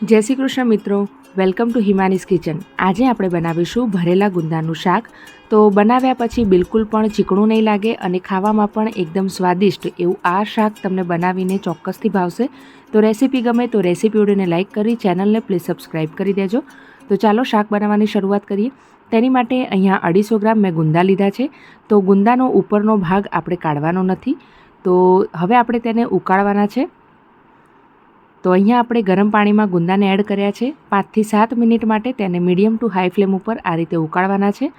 જય શ્રી કૃષ્ણ મિત્રો. Welcome to હિમાનીસ kitchen આજે આપણે બનાવીશું ભરેલા ગુંદાનું શાક. તો બનાવ્યા પછી બિલકુલ પણ ચીકણું નહીં લાગે અને ખાવામાં પણ એકદમ સ્વાદિષ્ટ એવું આ શાક તમને બનાવીને ચોક્કસથી ભાવશે. તો રેસીપી ગમે તો રેસીપી વિડીયોને લાઇક કરી, ચેનલને પ્લીઝ સબસ્ક્રાઈબ કરી દેજો. તો ચાલો શાક બનાવવાની શરૂઆત કરીએ. તેની માટે અહીંયા અઢીસો ગ્રામ મેં ગુંદા લીધા છે. તો ગુંદાનો ઉપરનો ભાગ આપણે કાઢવાનો નથી. તો હવે આપણે તેને ઉકાળવાના છે. તો અહીંયા આપણે ગરમ પાણીમાં ગુંદાને એડ કર્યા છે. પાંચથી સાત મિનિટ માટે તેને મીડિયમ ટુ હાઈ ફ્લેમ ઉપર આ રીતે ઉકાળવાના છે.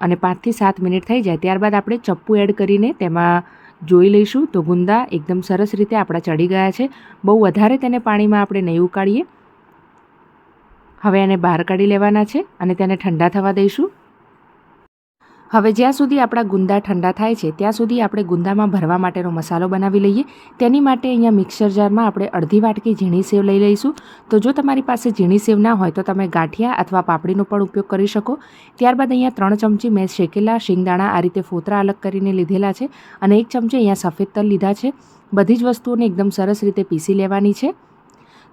અને પાંચથી સાત મિનિટ થઈ જાય ત્યારબાદ આપણે ચપ્પુ એડ કરીને તેમાં જોઈ લઈશું. તો ગુંદા એકદમ સરસ રીતે આપણા ચડી ગયા છે. બહુ વધારે તેને પાણીમાં આપણે નહીં ઉકાળીએ. હવે એને બહાર કાઢી લેવાના છે અને તેને ઠંડા થવા દઈશું. હવે જ્યાં સુધી આપણા ગુંદા ઠંડા થાય છે, ત્યાં સુધી આપણે ગુંદામાં ભરવા માટેનો મસાલો બનાવી લઈએ. તેની માટે અહીંયા મિક્સર જારમાં આપણે અડધી વાટકી ઝીણી સેવ લઈ લઈશું. તો જો તમારી પાસે ઝીણી સેવ ના હોય, તો તમે ગાંઠિયા અથવા પાપડીનો પણ ઉપયોગ કરી શકો. ત્યારબાદ અહીંયા ત્રણ ચમચી મેં શેકેલા શિંગદાણા આ રીતે ફોતરા અલગ કરીને લીધેલા છે અને એક ચમચી અહીંયા સફેદ તલ લીધા છે. બધી જ વસ્તુઓને એકદમ સરસ રીતે પીસી લેવાની છે.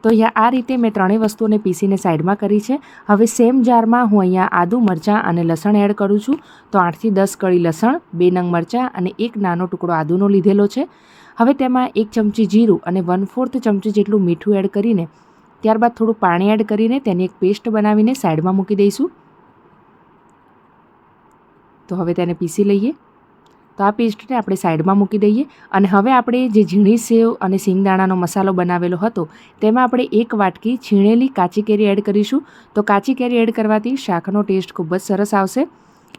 તો અહીંયા આ રીતે મેં ત્રણેય વસ્તુઓને પીસીને સાઈડમાં કરી છે. હવે સેમ જારમાં હું અહીંયા આદુ મરચાં અને લસણ એડ કરું છું. તો આઠથી દસ કળી લસણ, બે નંગ મરચાં અને એક નાનો ટુકડો આદુનો લીધેલો છે. હવે તેમાં એક ચમચી જીરું અને વન ફોર્થ ચમચી જેટલું મીઠું એડ કરીને, ત્યારબાદ થોડું પાણી એડ કરીને તેની એક પેસ્ટ બનાવીને સાઈડમાં મૂકી દઈશું. તો હવે તેને પીસી લઈએ. તો આ પેસ્ટને આપણે સાઈડમાં મૂકી દઈએ અને હવે આપણે જે ઝીણી સેવ અને સિંગદાણાનો મસાલો બનાવેલો હતો, તેમાં આપણે એક વાટકી છીણેલી કાચી કેરી એડ કરીશું. તો કાચી કેરી એડ કરવાથી શાકનો ટેસ્ટ ખૂબ જ સરસ આવશે.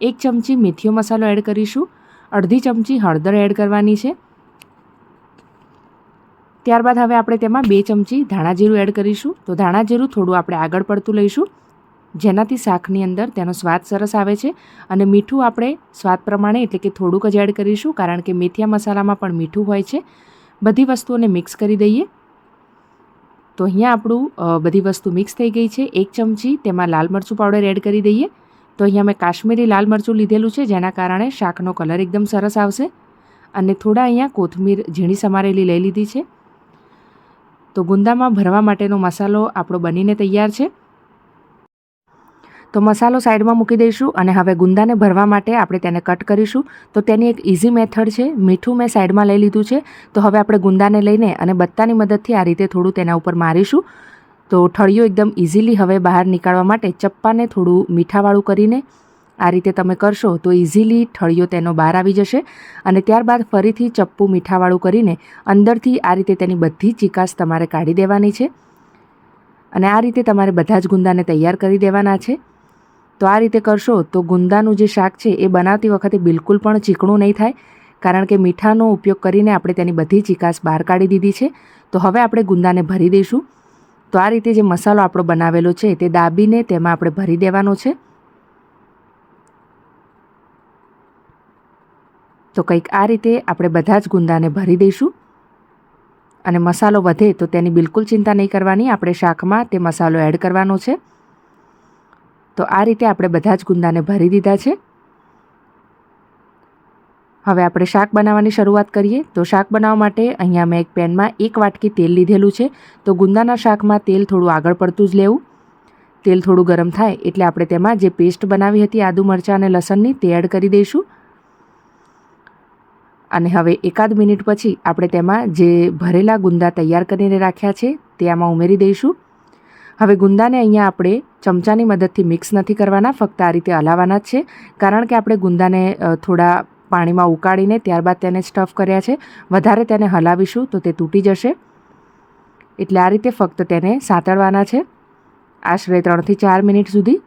એક ચમચી મેથીયો મસાલો એડ કરીશું. અડધી ચમચી હળદર એડ કરવાની છે. ત્યારબાદ હવે આપણે તેમાં બે ચમચી ધાણા જીરું એડ કરીશું. તો ધાણા જીરું થોડું આપણે આગળ પડતું લઈશું. જેનાથી શાકની અંદર તેનો સ્વાદ સરસ આવે છે અને મીઠું આપણે સ્વાદ પ્રમાણે એટલે કે થોડુંક જ એડ કરીશું કારણ કે મેથિયા મસાલામાં પણ મીઠું હોય છે. બધી વસ્તુઓને મિક્સ કરી દઈએ. તો અહીંયા આપણું બધી વસ્તુ મિક્સ થઈ ગઈ છે. એક ચમચી તેમાં લાલ મરચું પાવડર એડ કરી દઈએ. તો અહીંયા મેં કાશ્મીરી લાલ મરચું લીધેલું છે જેના કારણે શાકનો કલર એકદમ સરસ આવશે. અને થોડા અહીંયા કોથમીર ઝીણી સમારેલી લઈ લીધી છે. તો ગુંદામાં ભરવા માટેનો મસાલો આપણો બનીને તૈયાર છે. તો મસાલો સાઈડમાં મૂકી દઈશું અને હવે ગુંદાને ભરવા માટે આપણે તેને કટ કરીશું. તો તેની એક ઇઝી મેથડ છે. મીઠું મેં સાઈડમાં લઈ લીધું છે. તો હવે આપણે ગુંદાને લઈને અને બત્તાની મદદથી આ રીતે થોડું તેના ઉપર મારીશું. તો ઠળિયું એકદમ ઇઝીલી હવે બહાર નીકાળવા માટે ચપ્પાને થોડું મીઠાવાળું કરીને આ રીતે તમે કરશો તો ઇઝીલી ઠળિયો તેનો બહાર આવી જશે. અને ત્યારબાદ ફરીથી ચપ્પુ મીઠાવાળું કરીને અંદરથી આ રીતે તેની બધી ચિકાસ તમારે કાઢી દેવાની છે. અને આ રીતે તમારે બધા જ ગુંદાને તૈયાર કરી દેવાના છે. તો આ રીતે કરશો તો ગુંદાનું જે શાક છે એ બનાવતી વખતે બિલકુલ પણ ચીકણું નહીં થાય, કારણ કે મીઠાનો ઉપયોગ કરીને આપણે તેની બધી ચિકાસ બહાર કાઢી દીધી છે. તો હવે આપણે ગુંદાને ભરી દઈશું. તો આ રીતે જે મસાલો આપણો બનાવેલો છે તે દાબીને તેમાં આપણે ભરી દેવાનો છે. તો કંઈક આ રીતે આપણે બધા જ ગુંદાને ભરી દઈશું. અને મસાલો વધે તો તેની બિલકુલ ચિંતા નહીં કરવાની, આપણે શાકમાં તે મસાલો એડ કરવાનો છે. તો આ રીતે આપણે બધા જ ગુંદાને ભરી દીધા છે. હવે આપણે શાક બનાવવાની શરૂઆત કરીએ. તો શાક બનાવવા માટે અહીંયા મેં એક પેનમાં એક વાટકી તેલ લીધેલું છે. તો ગુંદાના શાકમાં તેલ થોડું આગળ પડતું જ લેવું. તેલ થોડું ગરમ થાય એટલે આપણે તેમાં જે પેસ્ટ બનાવી હતી આદુ મરચાં અને લસણની તે એડ કરી દઈશું. અને હવે એકાદ મિનિટ પછી આપણે તેમાં જે ભરેલા ગુંદા તૈયાર કરીને રાખ્યા છે તે આમાં ઉમેરી દઈશું. હવે ગુંદાને અહીંયા આપણે ચમચાની મદદથી મિક્સ નથી કરવાના, ફક્ત આ રીતે હલાવવાના જ છે. કારણ કે આપણે ગુંદાને થોડા પાણીમાં ઉકાળીને ત્યારબાદ તેને સ્ટફ કર્યા છે. વધારે તેને હલાવીશું તો તે તૂટી જશે. એટલે આ રીતે ફક્ત તેને સાંતળવાના છે. આશરે ત્રણથી ચાર મિનિટ સુધી.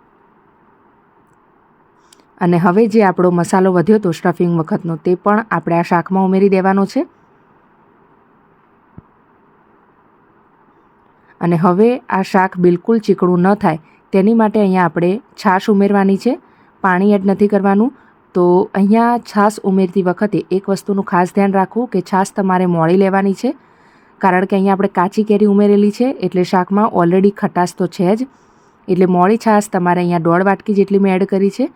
અને હવે જે આપણો મસાલો વધ્યો હતો સ્ટફિંગ વખતનો, તે પણ આપણે આ શાકમાં ઉમેરી દેવાનો છે. અને હવે આ શાક બિલકુલ ચીકણું ન થાય. તેની માટે અહીંયા આપણે છાશ ઉમેરવાની છે. પાણી એડ નથી કરવાનું. તો અહીંયા છાશ ઉમેરતી વખતે એક વસ્તુનું ખાસ ધ્યાન રાખવું કે છાશ તમારે મોળી લેવાની છે. કારણ કે અહીંયા આપણે કાચી કેરી ઉમેરેલી છે, એટલે શાકમાં ઓલરેડી ખટાશ તો છે જ. એટલે મોળી છાશ તમારે અહીંયા દોઢ વાટકી જેટલી મેં એડ કરી છે.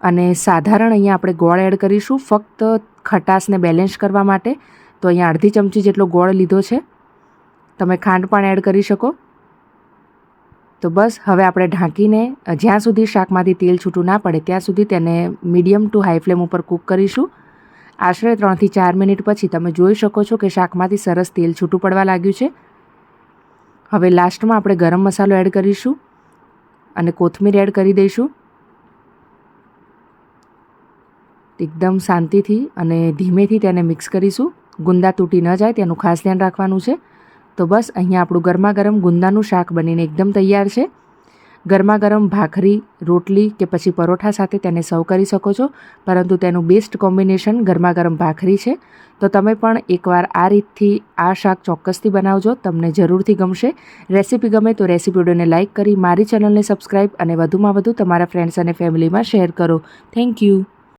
અને સાધારણ અહીંયા આપણે ગોળ એડ કરીશું ફક્ત ખટાશને બેલેન્સ કરવા માટે. તો અહીંયા અડધી ચમચી જેટલો ગોળ લીધો છે. તમે ખાંડ પણ એડ કરી શકો. તો બસ, હવે આપણે ઢાંકીને જ્યાં સુધી શાકમાંથી તેલ છૂટું ના પડે, ત્યાં સુધી તેને મીડિયમ ટુ હાઈ ફ્લેમ ઉપર કૂક કરીશું. આશરે ત્રણથી ચાર મિનિટ પછી તમે જોઈ શકો છો કે શાકમાંથી સરસ તેલ છૂટું પડવા લાગ્યું છે. હવે લાસ્ટમાં આપણે ગરમ મસાલો એડ કરીશું અને કોથમીર એડ કરી દઈશું. એકદમ શાંતિથી અને ધીમેથી તેને મિક્સ કરીશું. ગુંદા તૂટી ન જાય, તેનું ખાસ ધ્યાન રાખવાનું છે. તો બસ અહીંયા આપણું ગરમા ગરમ ગુંદાનું શાક બનીને એકદમ તૈયાર છે. ગરમા ગરમ ભાખરી, રોટલી કે પછી પરોઠા સાથે તેને સર્વ કરી શકો છો, પરંતુ તેનું બેસ્ટ કોમ્બિનેશન ગરમા ગરમ ભાખરી છે. તો તમે પણ એકવાર આ રીતથી આ શાક ચોક્કસથી બનાવજો, તમને જરૂરથી ગમશે. રેસીપી ગમે તો રેસીપી લાઇક કરી, મારી ચેનલને સબસ્ક્રાઈબ અને વધુમાં વધુ તમારા ફ્રેન્ડ્સ અને ફેમિલીમાં શેર કરો. Thank you